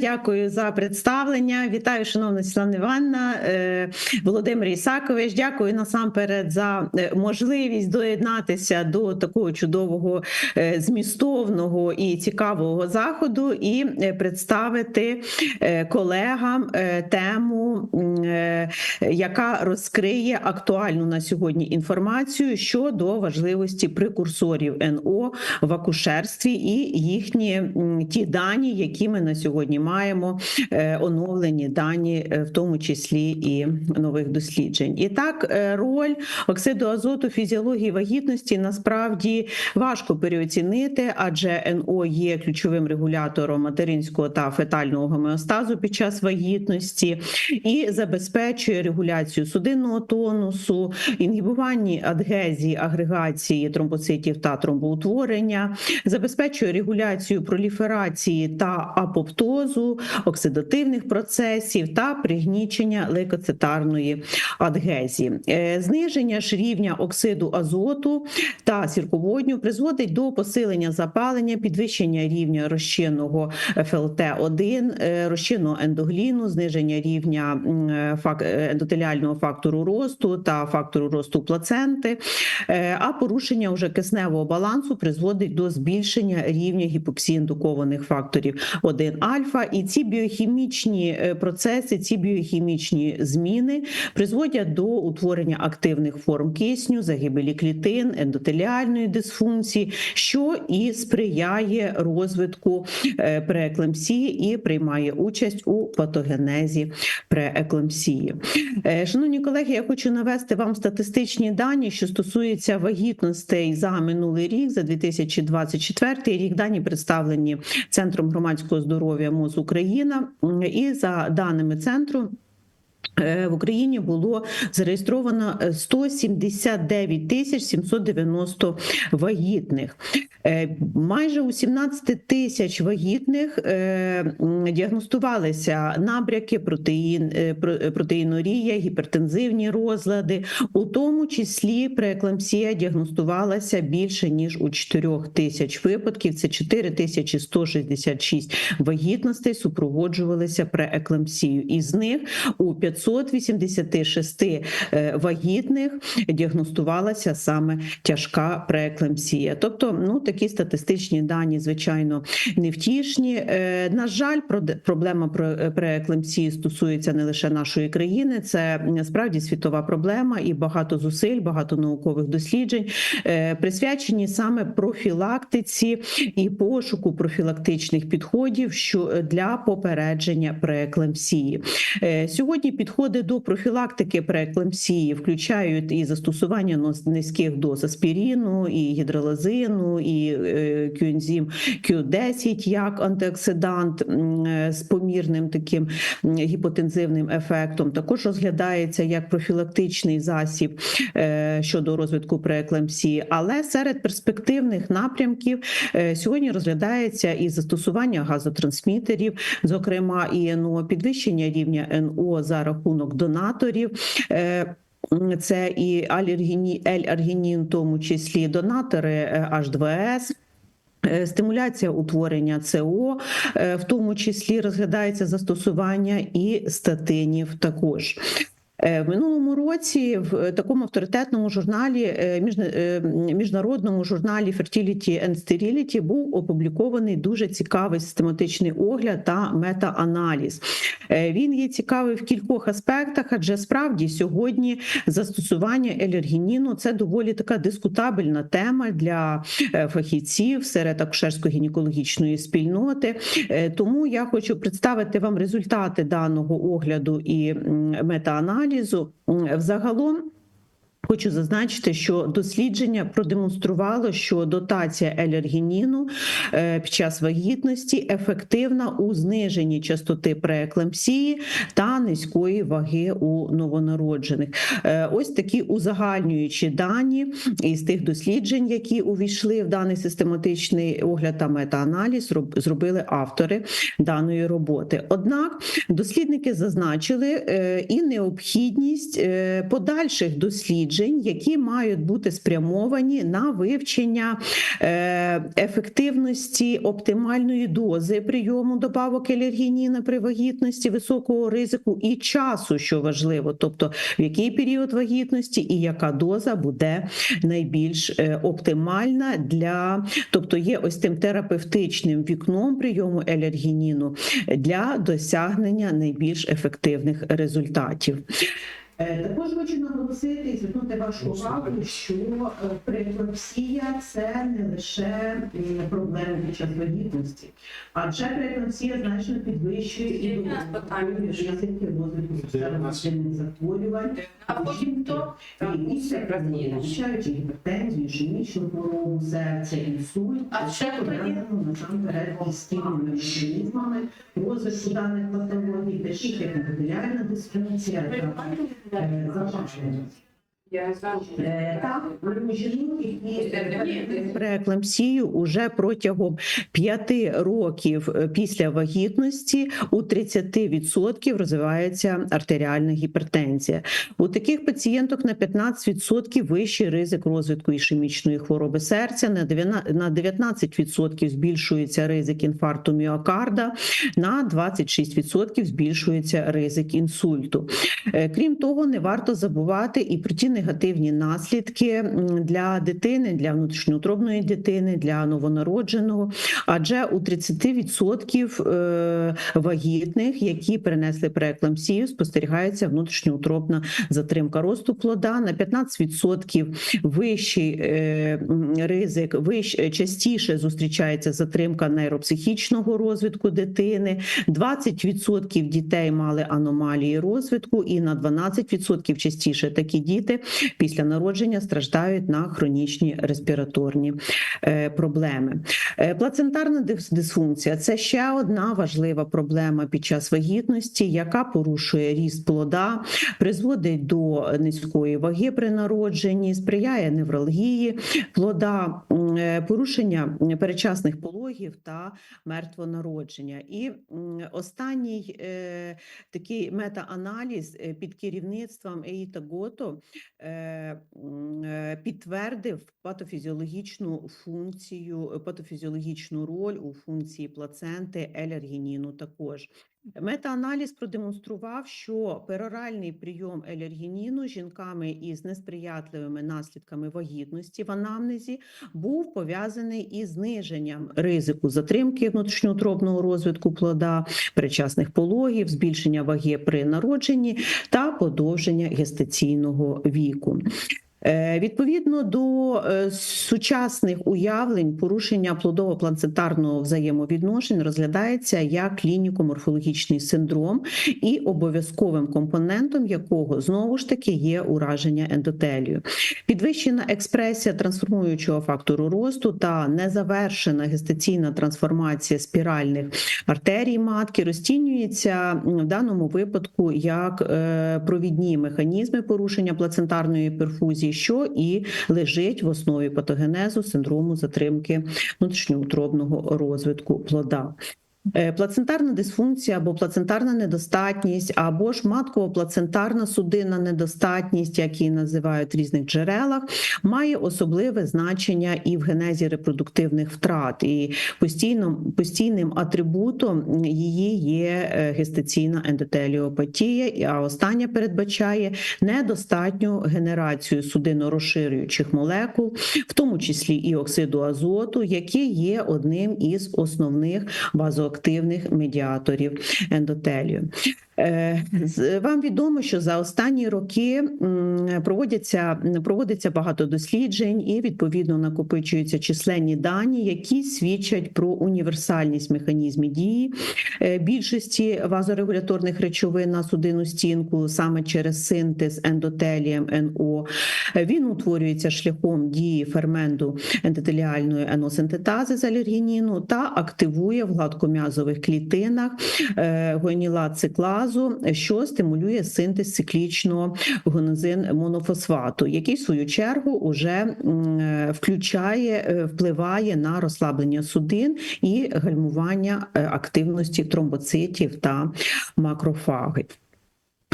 Дякую за представлення. Вітаю, шановна Світлана Івановна, е, Володимир Ісакович. Дякую насамперед за е, можливість доєднатися до такого чудового, е, змістовного і цікавого заходу і представити колегам тему, яка розкриє актуальну на сьогодні інформацію щодо важливості прекурсорів НО в акушерстві і їхні ті дані, які ми на сьогодні маємо, е, оновлені дані, е, в тому числі і нових досліджень. І так, е, роль оксиду азоту фізіології вагітності насправді важко переоцінити, адже НО є ключовим регулятором материнського та фетального гомеостазу під час вагітності і забезпечує регуляцію судинного тонусу, інгібування адгезії, агрегації тромбоцитів та тромбоутворення, забезпечує регуляцію проліферації та апоптозу, оксидативних процесів та пригнічення лейкоцитарної адгезії. Е, Зниження ж рівня оксиду азоту та сірководню призводить до посилення запалення, підвищення рівня розчинного ФЛТ-1, е, розчинного ендогліну, зниження рівня е, ендотеліального фактору росту та фактору росту плаценти, а порушення вже кисневого балансу призводить до збільшення рівня гіпоксії індукованих факторів 1 альфа. І ці біохімічні е, процеси, ці біохімічні зміни призводять до утворення активних форм кисню, загибелі клітин, ендотеліальної дисфункції, що і сприяє розвитку е, преекламсії і приймає участь у патогенезі преекламсії. Е, Шановні колеги, я хочу навести вам статистичні дані, що стосуються вагітностей за минулий рік, за 2024 рік. Дані представлені Центром громадського здоров'я МОЗ Україна. І за даними центру. Е, В Україні було зареєстровано е, 179 тисяч 790 вагітних. Е, Майже у 17 тисяч вагітних е, діагностувалися набряки, протеїн, е, про- е, протеїнурія, гіпертензивні розлади, у тому числі преекламсія діагностувалася більше ніж у 4 тисяч випадків. Це 4166 вагітностей супроводжувалися преекламсією. Із них у 586 е, вагітних діагностувалася саме тяжка преекламсія. Тобто, ну такі статистичні дані, звичайно, невтішні. Е, На жаль, проблема про е, стосується не лише нашої країни, це справді світова проблема, і багато зусиль, багато наукових досліджень е, присвячені саме профілактиці і пошуку профілактичних підходів, що для попередження преекламсії. Е, Сьогодні підходи до профілактики преекламсії включають і застосування низьких доз аспіріну, і гідролазину, і е, Q10 як антиоксидант е, з помірним таким гіпотензивним ефектом. Також розглядається як профілактичний засіб е, щодо розвитку преекламсії. Але серед перспективних напрямків сьогодні розглядається і застосування газотрансмітерів, зокрема і НО, підвищення рівня НО за рахунок донаторів. Е, Це і алергіні, L-аргінін, в тому числі донатори е, H2S. Е, Стимуляція утворення СО, в тому числі розглядається застосування і статинів також. В минулому році в такому авторитетному журналі міжна- міжнародному журналі Fertility and Sterility був опублікований дуже цікавий систематичний огляд та метааналіз. Е, Він є цікавий в кількох аспектах, адже справді сьогодні застосування елергініну це доволі така дискутабельна тема для е, фахівців серед акушерсько-гінекологічної спільноти. Е, Тому я хочу представити вам результати даного огляду і метааналізу. Взагалом. Хочу зазначити, що дослідження продемонструвало, що дотація елергініну е, під час вагітності ефективна у зниженні частоти прееклампсії та низької ваги у новонароджених. Е, Ось такі узагальнюючі дані із тих досліджень, які увійшли в даний систематичний огляд та метааналіз, роб- зробили автори даної роботи. Однак дослідники зазначили е, і необхідність подальших досліджень досліджень, які мають бути спрямовані на вивчення е, ефективності оптимальної дози прийому добавок елергініна при вагітності високого ризику і часу, що важливо, тобто в який період вагітності і яка доза буде найбільш е, оптимальна для, тобто є ось тим терапевтичним вікном прийому елергініну для досягнення найбільш ефективних результатів. Е, Також хочу наголосити і звернути вашу увагу, що е, прееклампсія – це не лише м, проблеми під час вагітності, адже прееклампсія значно підвищує і ризики розвитку серцево-судинних захворювань, А потім хто? і це включаючи гіпертензію, ішемічну хворобу серця, інсульт, А ще пов'язано насамперед із стільними механізмами розвитку даних патологій, таких як епітеліальна дисфункція та е, запалення. Я Е, Так, які Ні. прееклампсію уже протягом 5 років е, після вагітності у 30% розвивається артеріальна гіпертензія. У таких пацієнток на 15% вищий ризик розвитку ішемічної хвороби серця, на 19% збільшується ризик інфаркту міокарда, на 26% збільшується ризик інсульту. Е, Крім того, не варто забувати і про ті негативні наслідки для дитини, для внутрішньоутробної дитини, для новонародженого. Адже у 30% е, вагітних, які перенесли прееклампсію, спостерігається внутрішньоутробна затримка росту плода. На 15% вищий е, ризик, вищ, частіше зустрічається затримка нейропсихічного розвитку дитини. 20% дітей мали аномалії розвитку, і на 12% частіше такі діти після народження страждають на хронічні респіраторні е, проблеми. Е, Плацентарна дисфункція це ще одна важлива проблема під час вагітності, яка порушує ріст плода, призводить до низької ваги при народженні, сприяє невралгії плода, е, порушення перечасних пологів та мертвонародження. І останній такий метааналіз під керівництвом Еїта Гото підтвердив патофізіологічну функцію, патофізіологічну роль у функції плаценти елергініну також. Метааналіз продемонстрував, що пероральний прийом елергініну жінками із несприятливими наслідками вагітності в анамнезі був пов'язаний із зниженням ризику затримки внутрішньоутробного розвитку плода, передчасних пологів, збільшення ваги при народженні та подовження гестаційного віку. Е, Відповідно до е, сучасних уявлень, порушення плодово-плацентарного взаємовідношень розглядається як клініко-морфологічний синдром, і обов'язковим компонентом якого знову ж таки є ураження ендотелію. Підвищена експресія трансформуючого фактору росту та незавершена гестаційна трансформація спіральних артерій матки розцінюється в даному випадку як е, провідні механізми порушення плацентарної перфузії, що і лежить в основі патогенезу синдрому затримки внутрішньоутробного розвитку плода. Е, Плацентарна дисфункція або плацентарна недостатність, або ж матково-плацентарна судинна недостатність, як її називають в різних джерелах, має особливе значення і в генезі репродуктивних втрат. І постійно, постійним атрибутом її є е, гестаційна ендотеліопатія, а остання передбачає недостатню генерацію судинно-розширюючих молекул, в тому числі і оксиду азоту, який є одним із основних базоактивних медіаторів ендотелію. Е, Вам відомо, що за останні роки проводяться проводиться багато досліджень і відповідно накопичуються численні дані, які свідчать про універсальність механізмів дії е, більшості вазорегуляторних речовин на судинну стінку саме через синтез ендотелієм НО. Він утворюється шляхом дії ферменту ендотеліальної еносинтетази з алергініну та активує в гладком'язових клітинах е, гуанілат циклазу, що стимулює синтез циклічного гонозин монофосфату, який в свою чергу уже включає, е, впливає на розслаблення судин і гальмування е, активності тромбоцитів та макрофагів.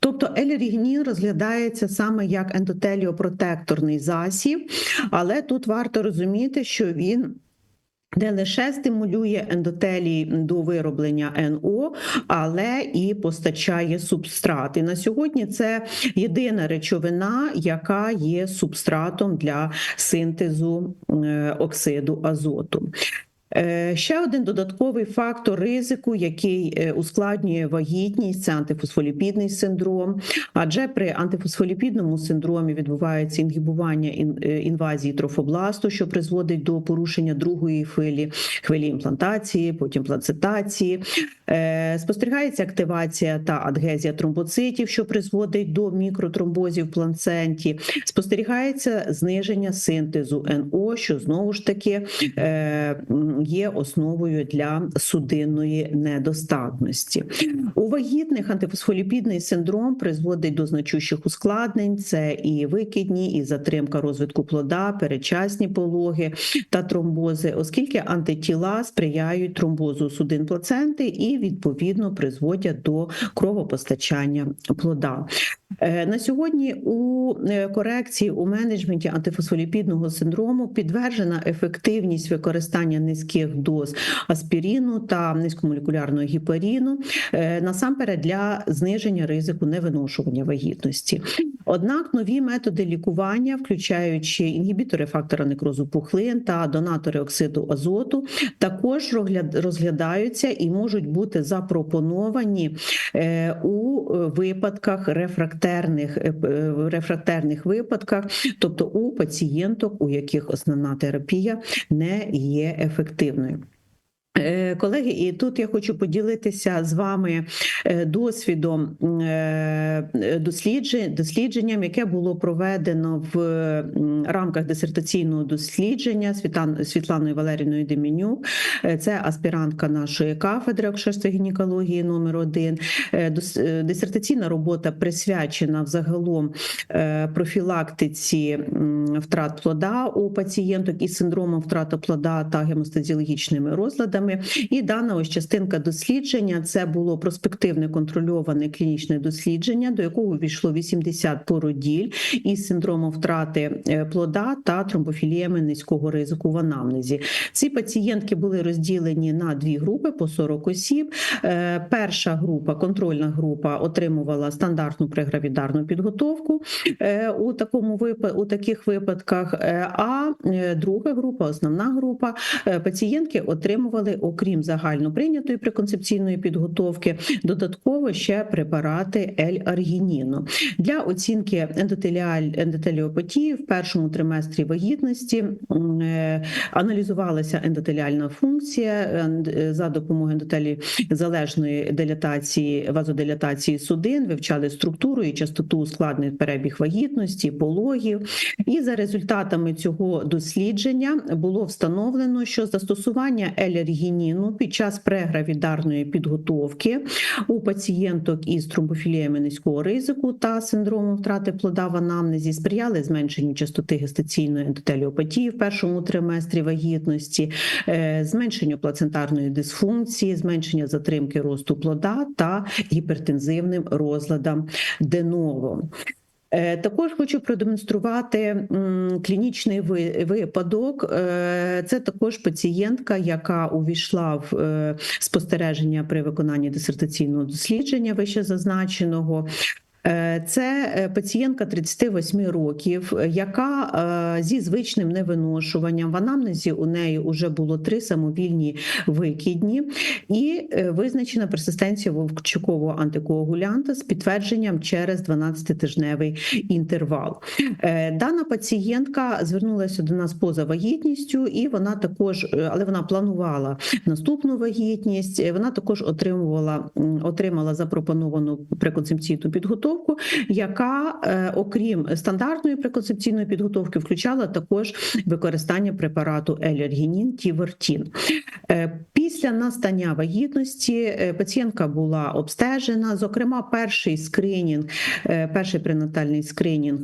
Тобто елергінін розглядається саме як ендотеліопротекторний засіб, але тут варто розуміти, що він не лише стимулює ендотелій до вироблення НО, але і постачає субстрат. І на сьогодні це єдина речовина, яка є субстратом для синтезу е, оксиду азоту. Е, Ще один додатковий фактор ризику, який е, ускладнює вагітність, це антифосфоліпідний синдром. Адже при антифосфоліпідному синдромі відбувається інгібування е, інвазії трофобласту, що призводить до порушення другої хвилі, хвилі імплантації, потім плацитації. Е, Спостерігається активація та адгезія тромбоцитів, що призводить до мікротромбозів в плаценті. Спостерігається зниження синтезу НО, що знову ж таки є основою для судинної недостатності. У вагітних антифосфоліпідний синдром призводить до значущих ускладнень: це і викидні, і затримка розвитку плода, передчасні пологи та тромбози, оскільки антитіла сприяють тромбозу судин плаценти і відповідно призводять до кровопостачання плода. Е, На сьогодні у е, корекції у менеджменті антифосфоліпідного синдрому підтверджена ефективність використання низьких доз аспіріну та низькомолекулярного гіпаріну е, насамперед для зниження ризику невиношування вагітності. Однак нові методи лікування, включаючи інгібітори фактора некрозу пухлин та донатори оксиду азоту, також розгляд- розглядаються і можуть бути запропоновані е, у випадках рефрактерних е, е, рефрактерних випадках, тобто у пацієнток, у яких основна терапія не є ефективною. Е, Колеги, і тут я хочу поділитися з вами е, досвідом е, дослідженням, яке було проведено в рамках дисертаційного дослідження Світланою Валерійною Демінюк. Це аспірантка нашої кафедри акушерства гінекології номер 1 Дисертаційна робота присвячена взагалом профілактиці втрат плода у пацієнток із синдромом втрати плода та гемостазіологічними розладами. І дана ось частинка дослідження це було проспективне контрольоване клінічне дослідження, до якого увійшло 80 породіль із синдромом втрати е, плода та тромбофіліями низького ризику в анамнезі. Ці пацієнтки були розділені на дві групи по 40 осіб. Е, Перша група, контрольна група, отримувала стандартну прегравідарну підготовку е, у такому у таких випадках. А друга група, основна група, пацієнтки отримували, окрім загально прийнятої преконцепційної підготовки, додатково ще препарати L-аргініну. Для оцінки ендотеліопатії в першому триместрі вагітності е, аналізувалася ендотеліальна функція за допомогою ендотелі залежної дилатації, вазодилатації судин, вивчали структуру і частоту ускладнений перебіг вагітності, пологів. І за результатами цього дослідження було встановлено, що застосування елергініну під час прегравідарної підготовки у пацієнток із тромбофіліями низького ризику та синдромом втрати плода в анамнезі сприяли зменшенню частоти гестаційної ендотеліопатії в першому триместрі вагітності, е, зменшенню плацентарної дисфункції, зменшення затримки росту плода та гіпертензивним розладам деново. Е, Також хочу продемонструвати клінічний випадок. Е, Це також пацієнтка, яка увійшла в е, спостереження при виконанні дисертаційного дослідження вище зазначеного. Е, Це е, пацієнтка 38 років, е, яка зі звичним невиношуванням в анамнезі у неї вже було три самовільні викидні і визначена персистенція вовчукового антикоагулянта з підтвердженням через 12-тижневий інтервал. Дана пацієнтка звернулася до нас поза вагітністю, і вона також, але вона планувала наступну вагітність. Вона також отримувала отримала запропоновану преконцепційну підготовку, яка, е, окрім стандартної приконцепційної підготовки, включала також використання препарату елергінін Тівертін. Е, Після настання вагітності е, пацієнтка була обстежена. Зокрема, перший скринінг, перший пренатальний скринінг.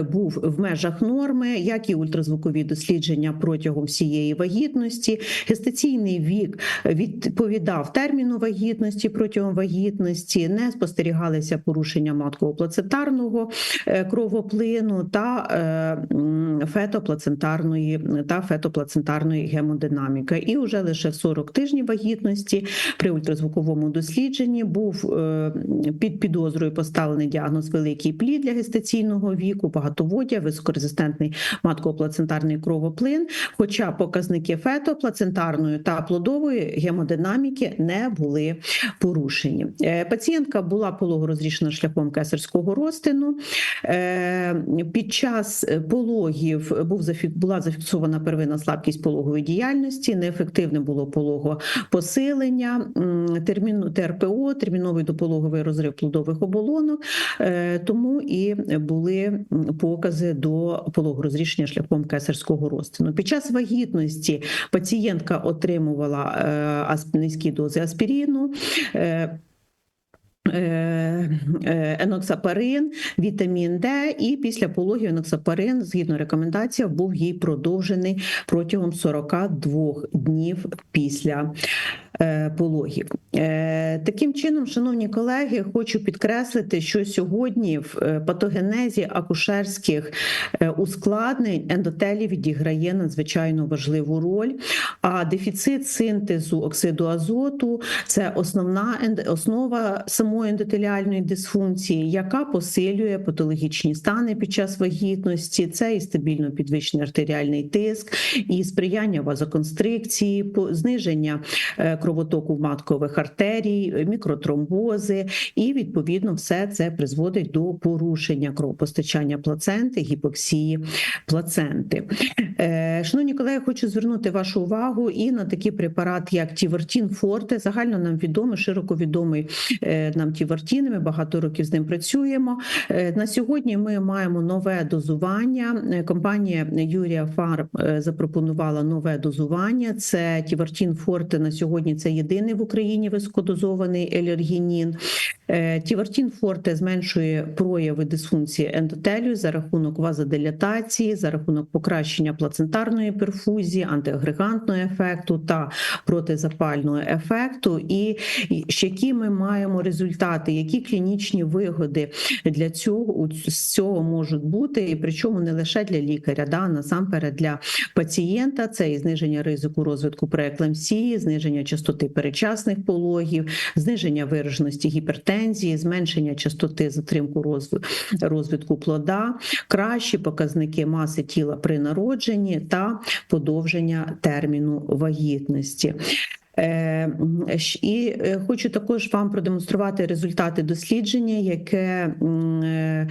Був в межах норми, як і ультразвукові дослідження протягом всієї вагітності. Гестаційний вік відповідав терміну вагітності протягом вагітності, не спостерігалися порушення матково-плацентарного е, кровоплину та е, фетоплацентарної та фетоплацентарної гемодинаміки. І вже лише в 40 тижнів вагітності при ультразвуковому дослідженні був е, під підозрою поставлений діагноз великий плід для гестаційного віку, багатоводдя, високорезистентний матково-плацентарний кровоплин. Хоча показники фетоплацентарної та плодової гемодинаміки не були порушені. Е, Пацієнтка була пологорозрішена шляхом кесарського розтину. Е, Під час пологів був була зафіксована первинна слабкість пологової діяльності, неефективне було пологопосилення, м, терміну ТРПО, терміновий допологовий розрив плодових оболонок, Е, тому і були покази до пологорозрішення шляхом кесарського розтину. Під час вагітності пацієнтка отримувала е, низькі дози аспіріну. е, е, Еноксапарин, вітамін Д, і після пологів еноксапарин, згідно рекомендаціям, був їй продовжений протягом 42 днів після пологів. Е, Таким чином, шановні колеги, хочу підкреслити, що сьогодні в е, патогенезі акушерських е, ускладнень ендотелій відіграє надзвичайно важливу роль. А дефіцит синтезу оксиду азоту це основна основа самої ендотеліальної дисфункції, яка посилює патологічні стани під час вагітності. Це і стабільно підвищений артеріальний тиск, і сприяння вазоконстрикції, зниження е, кровотоку маткових артерій, е, мікротромбози, і відповідно все це призводить до порушення кровопостачання плаценти, гіпоксії плаценти. Шановні колеги, хочу звернути вашу увагу і на такий препарат, як Тівертін Форте. Загально нам відомий, широко відомий е, нам Тівертін. Ми багато років з ним працюємо. Е, На сьогодні ми маємо нове дозування. Е, Компанія Юрія Фарм запропонувала нове дозування. Це Тівертін Форте на сьогодні. Це єдиний в Україні високодозований елергінін. Тівертін Форте зменшує прояви дисфункції ендотелію за рахунок вазодилатації, за рахунок покращення плацентарної перфузії, антиагрегантного ефекту та протизапального ефекту. І які ми маємо результати, які клінічні вигоди для цього з цього можуть бути, і причому не лише для лікаря, да насамперед для пацієнта. Це і зниження ризику розвитку преекламсії, зниження частоти перечасних пологів, зниження вираженості гіпертензії, зменшення частоти затримку розвитку плода, кращі показники маси тіла при народженні та подовження терміну вагітності. Е, І е, хочу також вам продемонструвати результати дослідження, яке е,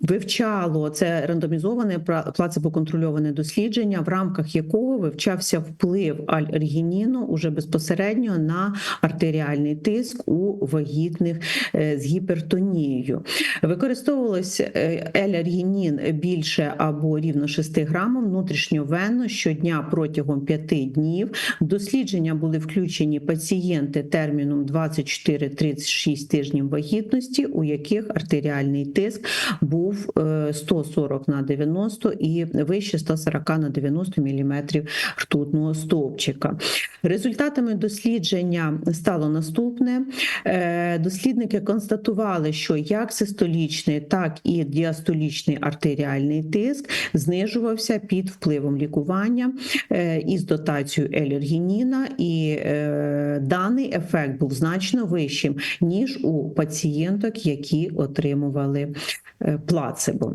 вивчало це рандомізоване плацебо-контрольоване дослідження, в рамках якого вивчався вплив альгініну уже безпосередньо на артеріальний тиск у вагітних з гіпертонією. Використовувалось е, L-аргінін більше або рівно 6 грамів внутрішньовенно щодня протягом 5 днів. Дослідження були включені пацієнти терміном 24-36 тижнів вагітності, у яких артеріальний тиск був е, 140 на 90 і вище 140 на 90 мм ртутного стовпчика. Результатами дослідження стало наступне: Е, дослідники констатували, що як систолічний, так і діастолічний артеріальний тиск знижувався під впливом лікування е, із дотацією елергініна, і е, даний ефект був значно вищим ніж у пацієнток, які отримували е, плацебо.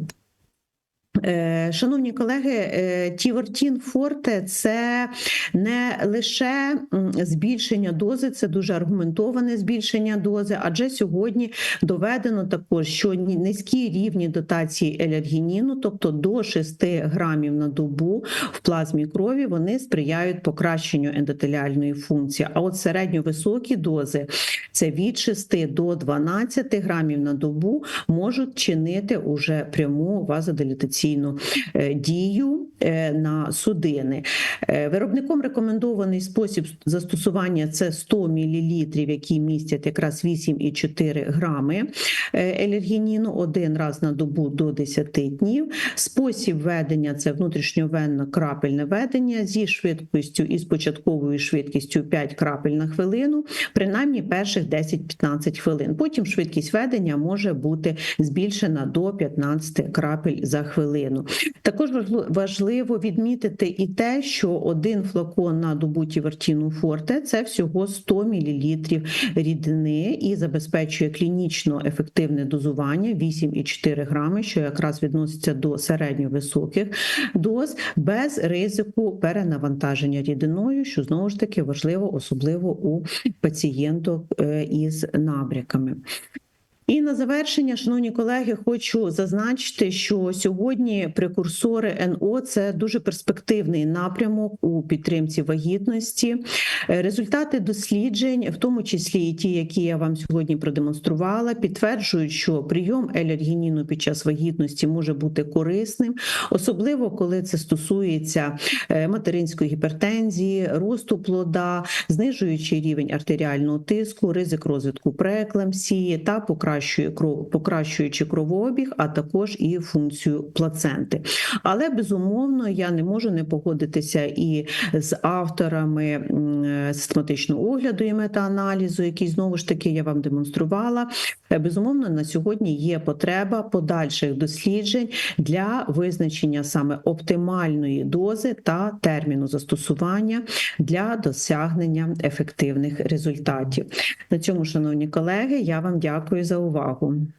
Е, Шановні колеги, е, Тівертін Форте це не лише збільшення дози, це дуже аргументоване збільшення дози, адже сьогодні доведено також, що низькі рівні дотації елергініну, тобто до 6 грамів на добу в плазмі крові, вони сприяють покращенню ендотеліальної функції. А от середньовисокі дози це від 6 до 12 грамів на добу можуть чинити уже пряму вазодилатаційну е, дію на судини. Е, Виробником рекомендований спосіб застосування це 100 мл, які містять якраз 8,4 грами е, елергініну один раз на добу до 10 днів. Спосіб ведення це внутрішньовенно крапельне ведення зі швидкістю і з початковою швидкістю 5 крапель на хвилину, принаймні перших 10-15 хвилин. Потім швидкість ведення може бути збільшена до 15 крапель за хвилину. Також важло- важливо відмітити і те, що один флакон на добу Тівертіну Форте це всього 100 мл рідини і забезпечує клінічно ефективне дозування 8,4 грами, що якраз відноситься до середньовисоких доз, без ризику перенавантаження рідиною, що знову ж таки важливо, особливо у пацієнток е, із набряками. І на завершення, шановні колеги, хочу зазначити, що сьогодні прекурсори НО це дуже перспективний напрямок у підтримці вагітності. Е, Результати досліджень, в тому числі і ті, які я вам сьогодні продемонструвала, підтверджують, що прийом елергініну під час вагітності може бути корисним, особливо коли це стосується е, материнської гіпертензії, росту плода, знижуючи рівень артеріального тиску, ризик розвитку преекламсії та покращує кров, покращуючи кровообіг, а також і функцію плаценти. Але безумовно я не можу не погодитися і з авторами е, систематичного огляду і метааналізу, який знову ж таки я вам демонструвала. Е, Безумовно, на сьогодні є потреба подальших досліджень для визначення саме оптимальної дози та терміну застосування для досягнення ефективних результатів. На цьому, шановні колеги, я вам дякую за увагу. so warum?